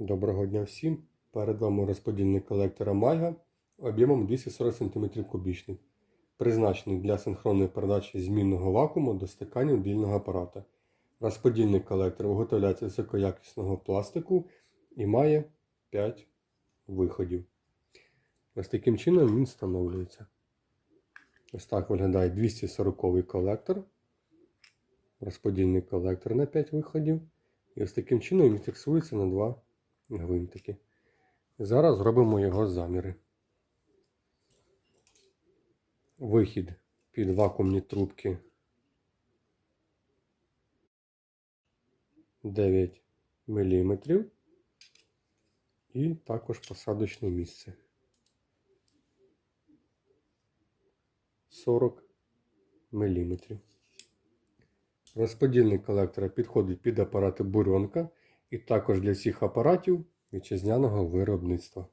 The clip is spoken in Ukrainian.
Доброго дня всім! Перед вами розподільник колектора Майга об'ємом 240 см кубічний, призначений для синхронної передачі змінного вакууму до стикання вільного апарата. Розподільник колектора виготовляється з високоякісного пластику і має 5 виходів. Ось таким чином він встановлюється. Ось так виглядає 240 колектор, розподільний колектор на 5 виходів. І ось таким чином він фіксується на два гвинтики. Зараз зробимо його заміри. Вихід під вакуумні трубки 9 мм. І також посадочне місце 40 мм. Розподільник колектора підходить під апарати бурьонка і також для всіх апаратів вітчизняного виробництва.